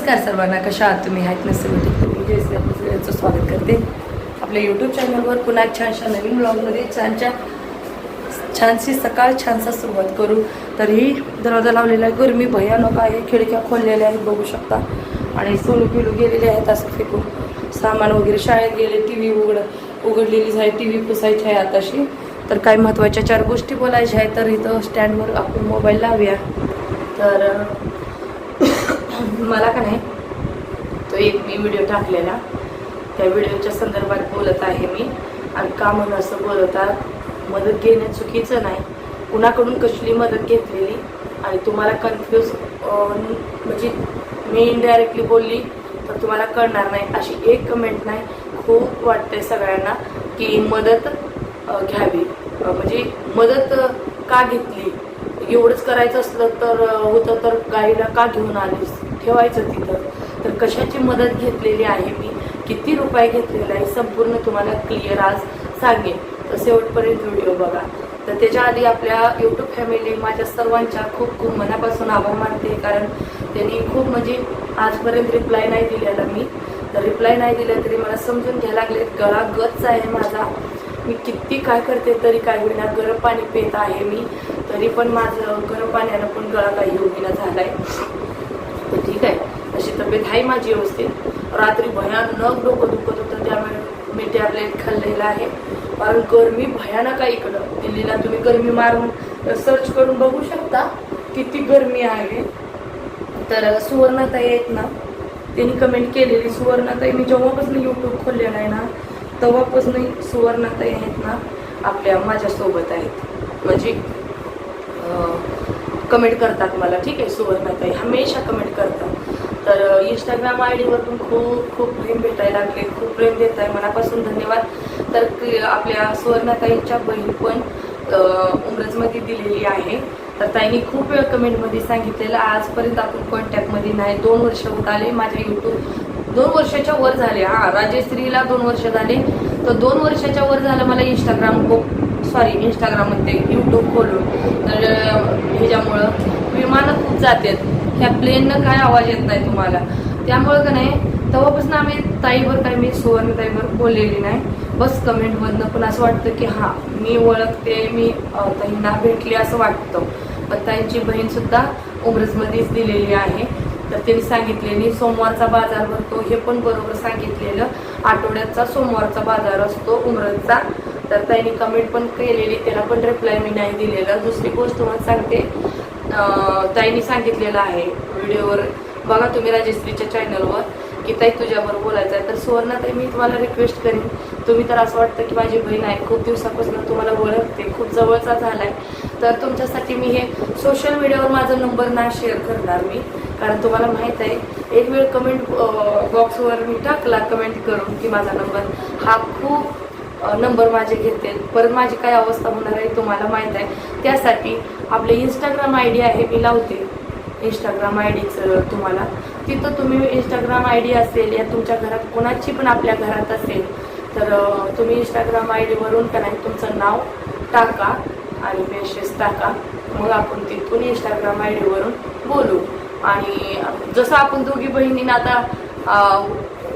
नमस्कार सर्वांना कशा आहात तुम्ही? आहेत नसेल मी आपल्या सगळ्यांचं स्वागत करते. आपल्या यूट्यूब चॅनलवर पुन्हा एक छानशा नवीन ब्लॉगमध्ये छानशा छानशी सकाळ छानसा सुरुवात करू. तर ही दरवाजा लावलेला आहे. गरमी भयानक आहे. खिडक्या खोललेल्या आहेत बघू शकता. आणि सोनू पिलू गेलेले आहेत असं फेकून. सामान वगैरे शाळेत गेले टी व्ही उघड उघडलेली आहे. टी व्ही पुसायची आहे आताशी. तर काही महत्त्वाच्या चार गोष्टी बोलायच्या आहेत तर इथं स्टँडवर आपण मोबाईल लावूया. तर मला का नाही? तो एक मी व्हिडिओ टाकलेला. त्या व्हिडिओच्या संदर्भात बोलत आहे मी. आणि का म्हणून असं बोलवतात मदत घेणं चुकीचं नाही. कुणाकडून कसली मदत घेतलेली? आणि तुम्हाला कन्फ्यूज म्हणजे मी इनडायरेक्टली बोलली तर तुम्हाला कळणार नाही. अशी एक कमेंट नाही. खूप वाटते सगळ्यांना की मदत घ्यावी. म्हणजे मदत का घेतली? एवढंच करायचं असलं तर होतं तर गाईला का घेऊन आलीस? ठेवायचं तिथं. तर कशाची मदत घेतलेली आहे मी? किती रुपये घेतलेला आहे? संपूर्ण तुम्हाला क्लिअर आज सांगेन. तर शेवटपर्यंत व्हिडिओ बघा. तर त्याच्या आधी आपल्या यूट्यूब फॅमिली माझ्या सर्वांच्या खूप खूप मनापासून आभार मानते. कारण त्यांनी खूप म्हणजे आजपर्यंत रिप्लाय नाही दिलेला मी. तर रिप्लाय नाही दिला तरी मला समजून घ्यायला लागले गळा गच आहे माझा. मी किती काय करते तरी काय होईना गरम पाणी पित आहे मी. तरी पण माझं गरम पाण्यानं पण गळा काही होईना आहे तर ठीक आहे. अशी तब्येत आहे माझी व्यवस्थित. रात्री भयानक डोकं दुखत होतं त्यामुळे मी टॅबलेट खाल्लेलं आहे. कारण गरमी भयानक आहे इकडं. दिल्लीला तुम्ही गरमी मारून सर्च करून बघू शकता किती गरमी आहे. तर सुवर्णताई आहेत ना त्यांनी कमेंट केलेली सुवर्णताई मी जेव्हापासून यूट्यूब खोललेलं आहे ना तेव्हापासून सुवर्णताई आहेत ना आपल्या माझ्यासोबत आहेत. म्हणजे कमेंट करतात मला ठीक आहे सुवर्णाताई हमेशा कमेंट करतात. तर इंस्टाग्राम आय डीवर पण खूप खूप प्रेम भेटायला लागले खूप प्रेम देत आहे मनापासून धन्यवाद. तर आपल्या सुवर्णाताईंच्या बहीण पण उमरजमध्ये दिलेली आहे. तर ताईंनी खूप वेळ कमेंटमध्ये सांगितलेलं. आजपर्यंत आपण कॉन्टॅक्टमध्ये नाही. दोन वर्ष होत आले. माझ्या यूट्यूब दोन वर्षाच्या वर झाले. हां राजेश्रीला दोन वर्ष झाले. तर दोन वर्षाच्या वर झालं मला इंस्टाग्राम खूप. सॉरी इंस्टाग्राममध्ये यूट्यूब खोलून. तर ह्याच्यामुळं विमानं खूप जातात. ह्या प्लेननं काय आवाज येत नाही तुम्हाला. त्यामुळं का नाही तेव्हापासून आम्ही ताईवर काही मी सुवर्ण ताईवर बोललेली नाही. बस कमेंटमधनं पण असं वाटतं की हां मी ओळखते मी ताईंना भेटले असं वाटतं. पण ताईंची बहीणसुद्धा उमरजमध्येच दिलेली आहे. तर त्यांनी सांगितलेली सोमवारचा बाजार भरतो. हे पण बरोबर सांगितलेलं. आठवड्याचा सोमवारचा बाजार असतो उमरजचा. तर त्यांनी कमेंट पण केलेली त्याला पण रिप्लाय मी नाही दिलेला. दुसरी गोष्ट तुम्हाला सांगते ताईंनी सांगितलेलं आहे व्हिडिओवर. बघा तुम्ही राजश्रीच्या चॅनलवर की ताई तुझ्यावर बोलायचं आहे. तर सुवर्णाताई मी तुम्हाला रिक्वेस्ट करीन. तुम्ही तर असं वाटतं की माझी बहीण आहे. खूप दिवसापासून तुम्हाला ओळखते. खूप जवळचा झाला आहे तर तुमच्यासाठी मी हे सोशल मीडियावर माझा नंबर नाही शेअर करणार मी. कारण तुम्हाला माहीत आहे एक वेळ कमेंट बॉक्सवर मी टाकला कमेंट करून की माझा नंबर हा खूप नंबर माझे घेतील. परत माझी काय अवस्था होणार आहे तुम्हाला माहीत आहे. त्यासाठी आपले इंस्टाग्राम आय डी आहे मी लावते. इंस्टाग्राम आय डीचं तुम्हाला. तिथं तुम्ही इंस्टाग्राम आय डी असेल या तुमच्या घरात कोणाची पण आपल्या घरात असेल तर तुम्ही इंस्टाग्राम आय डीवरून का नाही तुमचं नाव टाका आणि मेसेज टाका. मग आपण तिथून इंस्टाग्राम आय डीवरून बोलू. आणि जसं आपण दोघी बहिणींना आता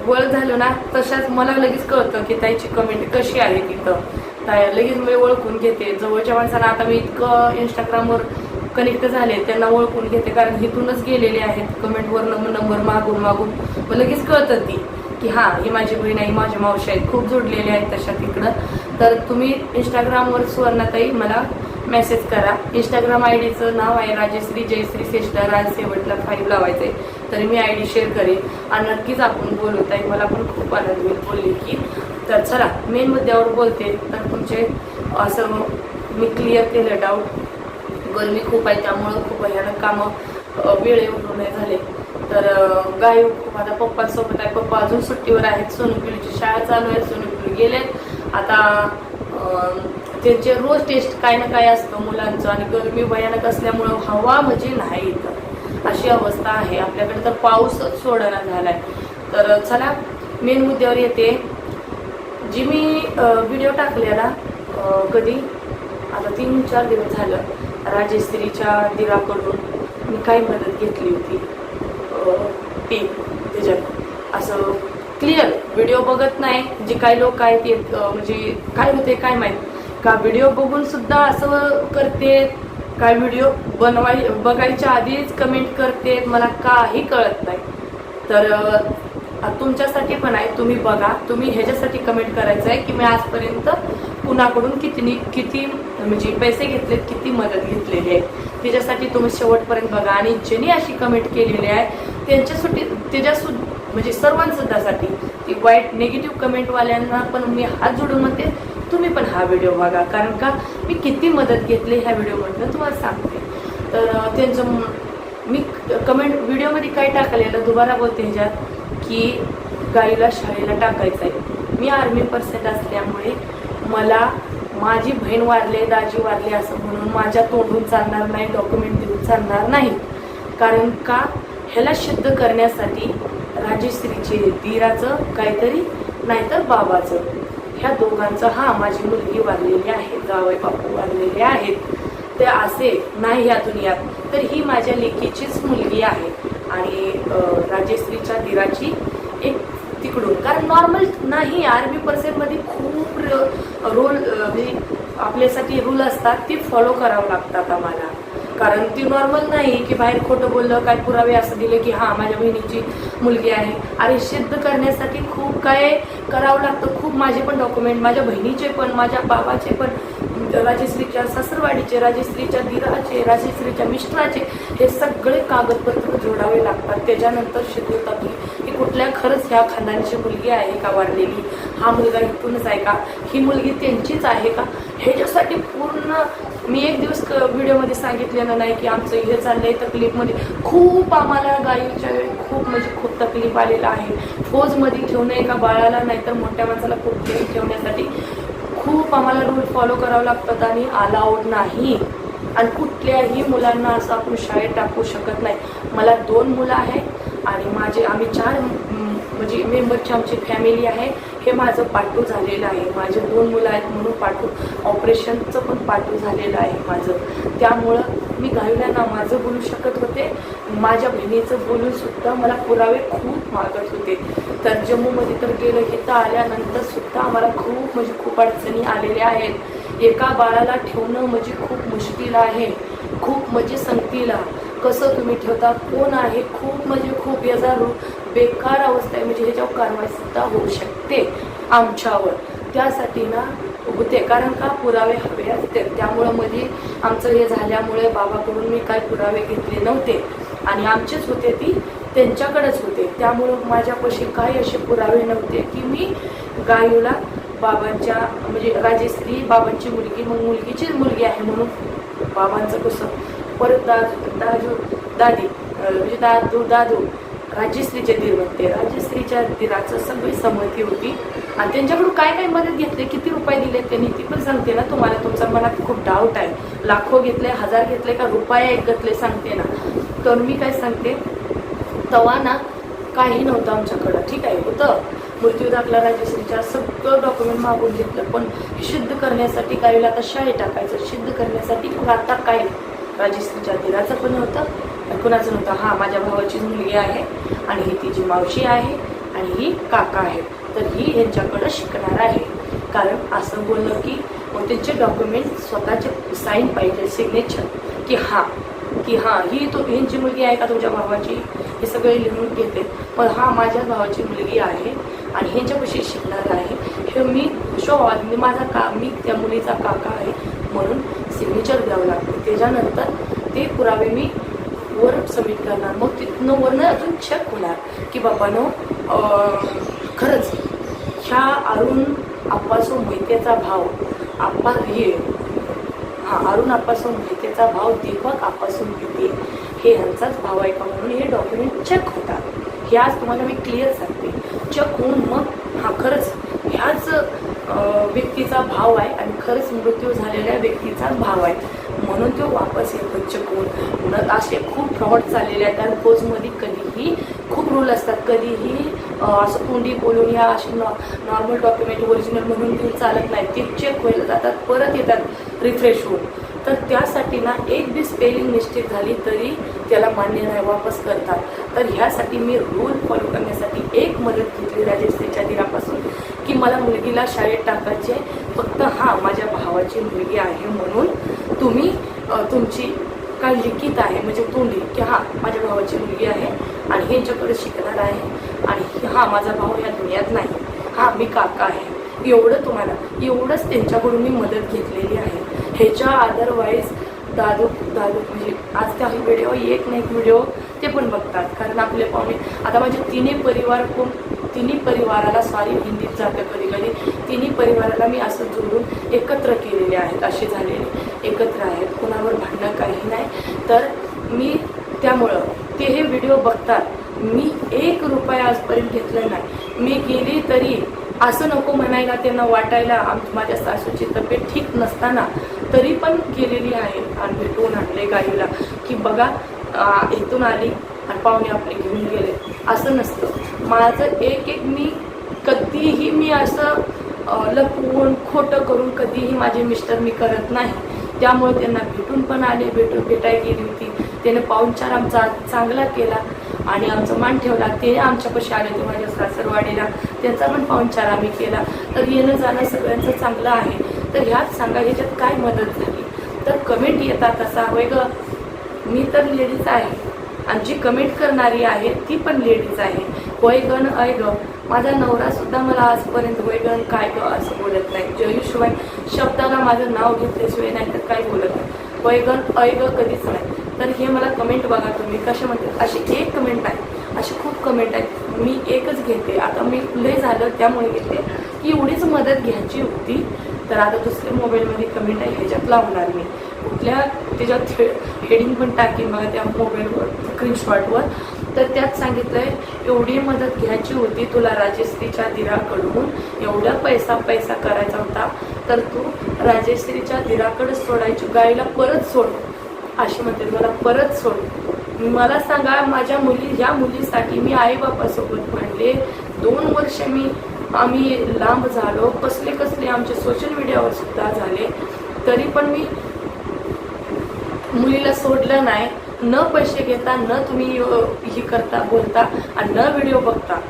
वळ झालो ना तशाच मला लगेच कळतं की ताईची कमेंट कशी आहे तिथं. ताई लगेच मी ओळखून घेते. जवळच्या माणसांना आता मी इतकं इंस्टाग्रामवर कनेक्ट झाले त्यांना ओळखून घेते. कारण इथूनच गेलेले आहेत. कमेंटवर नंबर मागून मागून. मग लगेच कळतं ती की हां ही माझी बहीण आहे माझी मावशी आहेत. खूप जोडलेले आहेत तशा तिकडं. तर तुम्ही इंस्टाग्रामवर सुवर्णाताई मला मेसेज करा. इंस्टाग्राम आय डीचं नाव आहे राजश्री जयश्री शेषला राज शेवटला फाईव्ह लावायचं आहे तरी मी आय डी शेअर करेन. आणि नक्कीच आपण बोलत आहे मला पण खूप आनंद होईल बोलले की. तर चला मेन मुद्द्यावर बोलते. तर तुमचे असं मी क्लिअर केलं डाऊट गरमी खूप आहे त्यामुळं खूप भयानक कामं वेळेवर नाही झाले. तर गाय खूप आता पप्पासोबत आहे. पप्पा अजून सुट्टीवर आहेत. सोनूपिलीची शाळा चालू आहे. सोनूपिली गेलेत. आता त्यांचे रोज टेस्ट काय ना काय असतं मुलांचं आणि गरमी भयानक असल्यामुळं हवा म्हणजे नाही इथं. अशी अवस्था आहे. आपल्याकडे तर पाऊस सोडणा झालाय. तर चला मेन मुद्द्यावर येते. जी मी व्हिडिओ टाकलेला कधी? आता तीन चार दिवस झालं. राजेश्रीच्या दिराकडून मी काय मदत घेतली होती. ती ते त्याच्यात. असं क्लिअर व्हिडिओ बघत नाही. जे काही लोक आहेत ते म्हणजे काय होते काय माहीत? का व्हिडिओ बघून सुद्धा असं करते काय व्हिडिओ बनवाय बघायच्या आधीच कमेंट करते मला काही कळत नाही. तर तुमच्यासाठी पण आहे. तुम्ही बघा. तुम्ही ह्याच्यासाठी कमेंट करायचं आहे की मी आजपर्यंत कुणाकडून किती किती म्हणजे पैसे घेतलेत किती मदत घेतलेली आहे. त्याच्यासाठी तुम्ही शेवटपर्यंत बघा. आणि ज्यांनी अशी कमेंट केलेली आहे त्यांच्यासाठी त्याच्या सुद्धा म्हणजे सर्वांसुद्धासाठी ती वाईट निगेटिव्ह कमेंटवाल्यांना पण मी हात जोडून म्हणते तुम्ही पण हा व्हिडिओ बघा. कारण का मी किती मदत घेतली ह्या व्हिडिओमधनं तुम्हाला सांगते. तर त्यांचं मी कमेंट व्हिडिओमध्ये काय टाकलेलं दुबारा बोलते ह्याच्यात की गाईला शाळेला टाकायचं आहे मी आर्मी पर्सेंट असल्यामुळे मला माझी बहीण वारले दाजी वारले असं म्हणून माझ्या तोंडून चालणार नाही डॉक्युमेंट देऊन चालणार नाही. कारण का ह्याला सिद्ध करण्यासाठी राजश्रीचे दीराचं काहीतरी नाहीतर बाबाचं. ह्या दोघांचं हा माझी मुलगी वारलेली आहे जावई बापू वाढलेले आहेत. ते असे नाही या दुनियात तर ही माझ्या लेकीचीच मुलगी आहे. आणि राजेश्रीच्या दिराची दीराची एक तिकडून कारण नॉर्मल नाही आर्मी पर्सेंटमध्ये खूप रोल म्हणजे आपल्यासाठी रूल असतात ते फॉलो करावं लागतात आम्हाला. कारण ती नॉर्मल नाही की बाहेर खोटं बोललं काय पुरावे असं दिले की हां माझ्या बहिणीची मुलगी आहे. अरे सिद्ध करण्यासाठी खूप काय करावं लागतं. खूप माझे पण डॉक्युमेंट माझ्या बहिणीचे पण माझ्या बाबाचे पण राजश्रीच्या सासरवाडीचे राजेश्रीच्या दिराचे राजश्रीच्या मिस्टराचे हे सगळे कागदपत्र जोडावे लागतात. त्याच्यानंतर सिद्ध की कुठल्या खरंच ह्या खानदानीची मुलगी आहे का वारलेली हा मुलगा इथूनच आहे का? ही मुलगी त्यांचीच आहे का? ह्याच्यासाठी पूर्ण मी एक दिवस क- व्हिडिओमध्ये सांगितलेलं नाही की आमचं हे चाललं आहे तकलीफमध्ये. खूप आम्हाला गायीच्या वेळी खूप म्हणजे खूप तकलीफ आलेला आहे. फौजमध्ये ठेवणं एका बाळाला? नाहीतर मोठ्या माणसाला कुठेही ठेवण्यासाठी खूप आम्हाला रूल फॉलो करावं लागतात आणि अलाउड नाही. आणि कुठल्याही मुलांना असं आपण शाळेत टाकू शकत नाही. मला दोन मुलं आहेत. आणि माझे आम्ही चार म्हणजे मेंबरची आमची फॅमिली आहे. हे माझं पाठू झालेलं आहे. माझे दोन मुलं आहेत म्हणून पाठू ऑपरेशनचं पण पाठू झालेलं आहे माझं. त्यामुळं मी गायला माझं बोलू शकत होते. माझ्या बहिणीचं बोलूनसुद्धा मला पुरावे खूप मागत होते. तर जम्मूमध्ये तर गेलं इथं आल्यानंतर सुद्धा आम्हाला खूप म्हणजे खूप अडचणी आलेल्या आहेत. एका बाळाला ठेवणं म्हणजे खूप मुश्किल आहे. खूप म्हणजे संगतीला. कसं तुम्ही ठेवता कोण आहे खूप म्हणजे खूप याचा रू बेकार अवस्था आहे म्हणजे ह्याच्यावर कारवाई सुद्धा होऊ शकते आमच्यावर. त्यासाठी ना होते. कारण का? पुरावे हवे असते त्यामुळं मध्ये आमचं हे झाल्यामुळे बाबाकडून मी काय पुरावे घेतले नव्हते. आणि आमचेच होते ती त्यांच्याकडेच होते. त्यामुळं माझ्यापाशी काही असे पुरावे नव्हते की मी गायूला बाबांच्या म्हणजे राजेश्री बाबांची मुलगी मग मुलगीचीच मुलगी आहे म्हणून बाबांचं कसं परत दादू दाजू दादी म्हणजे दादू दादू राजश्रीचे दीर म्हणते राजश्रीच्या दिराचं सगळी संमती होती. आणि त्यांच्याकडून काय काय मदत घेतले किती रुपये दिले त्यांनी ती पण सांगते ना तुम्हाला. तुमचा मनात खूप डाऊट आहे. लाखो घेतले हजार घेतले का रुपये एक घेतले सांगते ना. तर मी काय सांगते तवा ना काही नव्हतं आमच्याकडं ठीक आहे होतं. मृत्यू दाखला राजश्रीच्या सगळं डॉक्युमेंट मागून घेतलं. पण शुद्ध करण्यासाठी काहीला आता शाळेत टाकायचं शुद्ध करण्यासाठी आता काय राजश्रीच्या दिराचं पण होतं. आणि कुणाचं नव्हतं? हा माझ्या भावाची मुलगी आहे आणि ही तिची मावशी आहे आणि ही काका आहे. तर ही यांच्याकडं शिकणार आहे. कारण असं बोललं की मग त्यांचे डॉक्युमेंट स्वतःचे साईन पाहिजे सिग्नेचर की हां की हां ही तो ह्यांची मुलगी आहे का तुमच्या भावाची? हे सगळे लिहून घेते. पण हा माझ्या भावाची मुलगी आहे आणि ह्यांच्यापाशी शिकणार आहे. हे मी शो मी माझा का मी त्या मुलीचा काका आहे म्हणून सिग्नेचर द्यावं लागते. त्याच्यानंतर ते पुरावे मी वर सबमिट करणार. मग तिथनं वरनं अजून चेक होणार की बाबानो खरंच ह्या अरुण आप्पासो मोहितेचा भाव आप्पा हे हा अरुण आप्पासून मोहितेचा भाव दीपक आप्पासून मोहिते हे ह्यांचाच भाव आहे का म्हणून हे डॉक्युमेंट चेक होतात. हे आज तुम्हाला मी क्लिअर सांगते. चेक होऊन मग हा खरंच ह्याच व्यक्तीचा भाव आहे आणि खरंच मृत्यू झालेल्या व्यक्तीचाच भाव आहे. म्हणून तो वापस येतो चकून होऊन असे खूप फ्रॉड चाललेले आहेत कारण पोस्टमध्ये कधीही खूप रूल असतात. कधीही असं तोंडी बोलून या असे नॉ नॉर्मल डॉक्युमेंट ओरिजिनल म्हणून देऊन चालत नाही. ते चेक व्हायला जातात परत येतात रिफ्रेश होऊन. तर त्यासाठी ना एक बी स्पेलिंग मिस्टेक झाली तरी त्याला मान्य नाही वापस करतात. तर ह्यासाठी मी रूल फॉलो करण्यासाठी एक मदत घेतली राजेश्रीच्या दिनापासून की मला मुलगीला शाळेत टाकायची. आहे फक्त हां माझ्या भावाची मुलगी आहे म्हणून तुम्ही तुमची काय लिखित आहे म्हणजे तोंडी की हां माझ्या भावाची मुलगी आहे आणि ह्यांच्याकडे शिकणार आहे. आणि हा माझा भाऊ या दुनियात नाही. हा मी काका आहे. एवढं तुम्हाला एवढंच त्यांच्याकडून मी मदत घेतलेली आहे. ह्याच्या अदरवाईज दादू दादू म्हणजे आज काही व्हिडिओ एक ना एक व्हिडिओ ते पण बघतात. कारण आपले पाहुणे आता माझे तिन्ही परिवार कोण तिन्ही परिवाराला सॉरी हिंदीत जातं कधी कधी तिन्ही परिवाराला मी असं जोडून एकत्र केलेले आहेत असे झालेले. एकत्र आहेत कोणावर भांडणं काही नाही. तर मी त्यामुळं ते हे व्हिडिओ बघतात. मी एक रुपया आजपर्यंत घेतला नाही. मी गेली तरी असं नको म्हणायला त्यांना वाटायला आम माझ्या सासूची तब्येत ठीक नसताना तरी पण गेलेली आहे. आणि भेटून आणले गाईला की बघा इथून आली आणि पाहुणे आपले घेऊन गेले. असं नसतं. माझं एक एक मी कधीही मी असं लपवून खोटं करून कधीही माझे मिस्टर मी करत नाही. त्यामुळे त्यांना भेटून पण आले भेटून भेटाय गेली होती. त्याने पाहुणचार आमचा चांगला केला आणि आमचा मान ठेवला. ते आमच्यापाशी आले होते माझ्या सासरवाडीला. त्यांचा पण पाहुणचार आम्ही केला. तर येणं जाणं सगळ्यांचं चांगलं आहे. तर ह्यात सांगा ह्याच्यात काय मदत झाली? तर कमेंट येतात असा होय मी तर लेडीज आहे. आणि जी कमेंट करणारी आहे ती पण लेडीज आहे. होय गण अय ग माझा नवरा सुद्धा मला आजपर्यंत होय गण काय ग असं बोलत नाही. जयूशिवाय शब्दाला माझं नाव घेतल्याशिवाय नाही तर काय बोलत नाही. होय गण अय ग कधीच नाही. तर हे मला कमेंट बघा तुम्ही. कशा म्हणतात? अशी एक कमेंट आहे. अशी खूप कमेंट आहेत. मी एकच घेते. आता मी लय झालं त्यामुळे घेते. की एवढीच मदत घ्यायची होती. तर आता दुसऱ्या मोबाईलमध्ये कमेंट आहे ह्याच्यात लावणार मी. कुठल्या त्याच्यात हेडिंग पण टाकेन मला त्या मोबाईलवर स्क्रीनशॉटवर तर त्यात सांगितलं आहे एवढी मदत घ्यायची होती तुला राजेश्रीच्या दिराकडून एवढा पैसा पैसा करायचा होता तर तू राजेश्रीच्या दिराकडे सोडायची गाईला परत सोड. अशी म्हणते मला परत सोड. मला सांगा माझ्या मुली या मुलीसाठी मी आईबापासोबत म्हणले दोन वर्ष मी आम्ही लांब झालो. कसले कसले आमचे सोशल मीडियावर सुद्धा झाले. तरी पण मी मुलीला सोडलं नाही न पैसे घेता न तुम्ही हे करता बोलता आणि न व्हिडिओ बघता.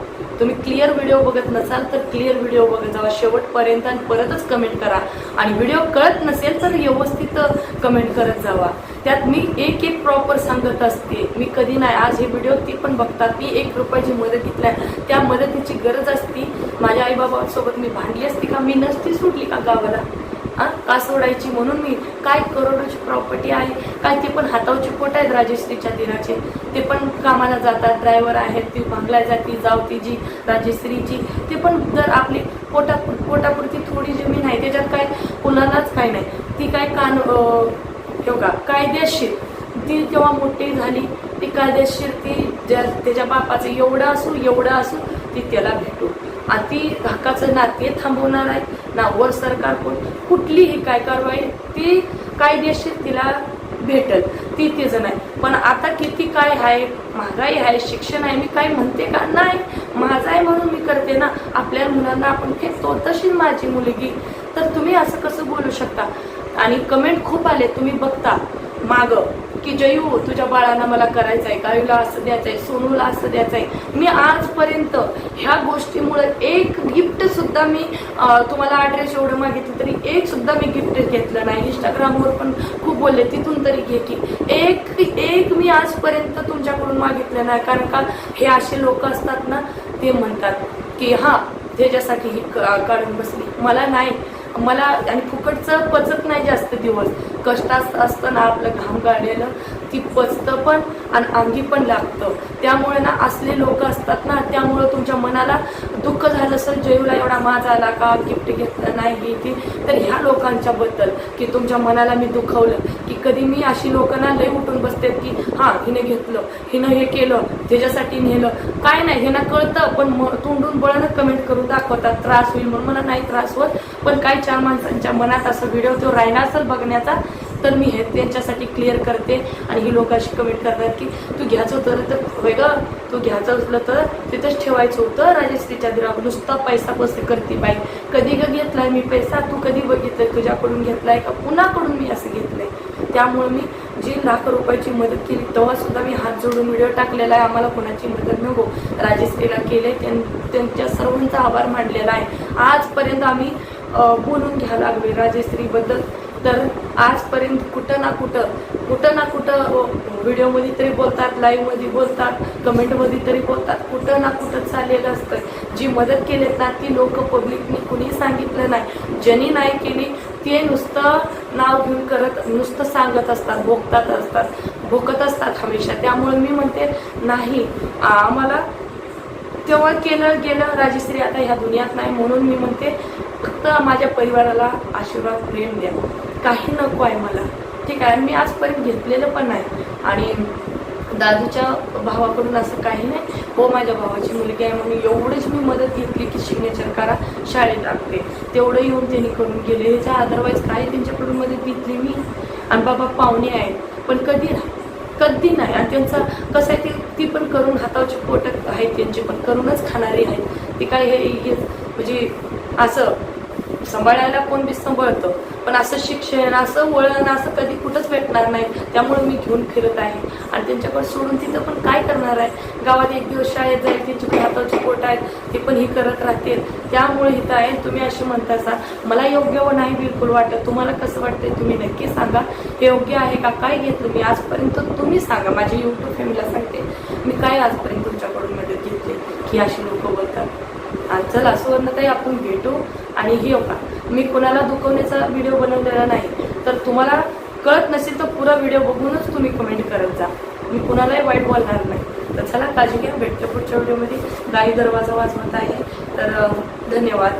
तुम्ही क्लिअर व्हिडिओ बघत नसाल तर क्लिअर व्हिडिओ बघत जावा. शेवटपर्यंत आणि परतच कमेंट करा. आणि व्हिडिओ कळत नसेल तर व्यवस्थित कमेंट करत जावा. त्यात मी एक एक प्रॉपर सांगत असते. मी कधी नाही. आज हे व्हिडिओ ती पण बघतात. मी एक रुपयाची मदत घेतल्या त्या मदतीची गरज असती. माझ्या आईबाबासोबत मी भांडली असती का? मी नसती सुटली का गावाला? आ का सोडायची म्हणून मी? काय करोडोची प्रॉपर्टी आहे? काय ते पण हातावची पोट आहेत राजेश्रीच्या दिराचे. ते पण कामाला जातात ड्रायव्हर आहेत ती भांगला जाती जावती जी राजेश्रीची ते पण जर आपली पोटा पोटापुरती थोडी जमीन आहे त्याच्यात काय कुणालाच काय नाही. ती काय कान योगा कायदेशीर. ती तेव्हा मोठी झाली ती कायदेशीर ती ज्या त्याच्या बापाचं एवढं असू एवढं असू ती त्याला भेटू. आणि ती हक्काचं नाते थांबवणार आहे. ना वर सरकार कोण? कुठलीही काय कारवाई ती कायदेशीर तिला भेटल. ती तिचं नाही. पण आता किती काय आहे महागाई आहे शिक्षण आहे मी काय म्हणते का? नाही. माझं आहे म्हणून मी करते ना. आपल्या मुलांना आपण खेळतो तशी माझी मुलगी. तर तुम्ही असं कसं बोलू शकता? आणि कमेंट खूप आले तुम्ही बघता. माग. की जयू तुझ्या बाळांना मला करायचं आहे गायूला असं द्यायचं आहे सोनूला असं द्यायचं आहे मी आजपर्यंत ह्या गोष्टीमुळे एक गिफ्ट सुद्धा मी तुम्हाला ॲड्रेस एवढं मागितलं तरी एक सुद्धा मी गिफ्ट घेतलं नाही. इंस्टाग्रामवर पण खूप बोलले तिथून तरी घे की. एक एक मी आजपर्यंत तुमच्याकडून मागितलं नाही. कारण का हे असे लोक असतात ना ते म्हणतात की हां त्याच्यासाठी ही काढून बसली. मला नाही. मला आणि फुकटचं पचत नाही जास्त दिवस. कष्टात असतं ना आपलं घाम गाळलेलं ती पचतं पण आणि अंगी पण लागतं. त्यामुळे ना असले लोक असतात ना त्यामुळं तुमच्या मनाला दुःख झालं असेल जयूला एवढा माज आला का गिफ्ट घेतलं नाही ती तर ह्या लोकांच्याबद्दल की तुमच्या मनाला मी दुखवलं. की कधी मी अशी लोकांना लय उठून बसते की हां हिने घेतलं हिनं हे केलं त्याच्यासाठी नेलं. काय नाही ह्यांना कळतं पण तोंडून बळानं कमेंट करून दाखवतात त्रास होईल म्हणून मला नाही त्रास होत. पण काही चार माणसांच्या मनात असं व्हिडिओ तो राहिला असेल बघण्याचा तर मी हे त्यांच्यासाठी क्लिअर करते. आणि ही लोक अशी कमेंट करतात की तू घ्यायचं होतं तर होय ग तू घ्यायचं असलं तर तिथंच ठेवायचं होतं राजश्रीच्या दिरावर नुसता पैसा बस करते बाई. कधी ग घेतलाय मी पैसा? तू कधी बघितलंय? तुझ्याकडून घेतलाय का? कुणाकडून मी असं घेतलंय? त्यामुळे मी जी लाख रुपयाची मदत केली तेव्हा सुद्धा मी हात जोडून व्हिडिओ टाकलेला आहे. आम्हाला कोणाची मदत नको. राजेश्रीला केले त्यां- त्यांच्या सर्वांचा आभार मानलेला आहे. आजपर्यंत आम्ही बोलून घ्यायला लागले राजेश्रीबद्दल तर आजपर्यंत कुठं ना कुठं कुठं ना कुठं व्हिडिओमध्ये तरी बोलतात लाईव्हमध्ये बोलतात कमेंटमध्ये तरी बोलतात. कुठं ना कुठं चाललेलं असतं जी मदत केली ना ती लोक पब्लिकनी कुणी सांगितलं नाही. ज्यांनी नाही केली ते नुसतं नाव घेऊन करत नुसतं सांगत असतात भोगतात असतात भोगत असतात हमेशा. त्यामुळे मी म्हणते नाही आम्हाला तेव्हा केलं गेलं राजश्री आता ह्या दुनियात नाही म्हणून मी म्हणते फक्त माझ्या परिवाराला आशीर्वाद प्रेम द्या. काही नको आहे मला. ठीक आहे मी आजपर्यंत घेतलेलं पण नाही. आणि दादूच्या भावाकडून असं काही नाही. हो माझ्या भावाची मुलगी आहे म्हणून एवढीच मी मदत घेतली की सिग्नेचर करा शाळेत टाकते. तेवढं येऊन त्यांनी करून गेले. ह्याच्या अदरवाईज काही त्यांच्याकडून मदत घेतली मी. आणि बाबा पाहुणे आहेत. पण कधी कधी नाही. आणि त्यांचा कसं आहे ते ती पण करून हातावरचे पोटक आहेत त्यांचे पण करूनच खाणारी आहेत. ते काय हे हे म्हणजे असं सांभाळायला कोण बी सांभाळतं. पण असं शिक्षण असं वळण असं कधी कुठंच भेटणार नाही. त्यामुळे मी घेऊन फिरत आहे. आणि त्यांच्याकडे सोडून तिथं पण काय करणार आहे? गावात एक दिवस शाळेत जाईल त्यांची पण हातावरचे पोट आहेत ते पण ही करत राहतील. त्यामुळे इथं आहे तुम्ही असे म्हणता सा मला योग्य व नाही बिलकुल वाटत. तुम्हाला कसं वाटतंय तुम्ही नक्की सांगा. हे योग्य आहे का? काय घेतलं मी? आजपर्यंत तुम्ही सांगा. माझी युट्यूब फॅमिलीला सांगते. मी काय आजपर्यंत तुमच्याकडून मदत घेतली? की अशी लोक बोलतात. चला सुवर्णताई आपण भेटू. आणि घेऊ का? मी कोणाला दुखवण्याचा व्हिडिओ बनवलेला नाही. तर तुम्हाला कळत नसेल तर पुरा व्हिडिओ बघूनच तुम्ही कमेंट करत जा. मी कुणालाही वाईट बोलणार नाही. तर चला काळजी घ्या. भेटतो पुढच्या व्हिडिओमध्ये गाई दरवाजा वाजवत आहे. तर धन्यवाद.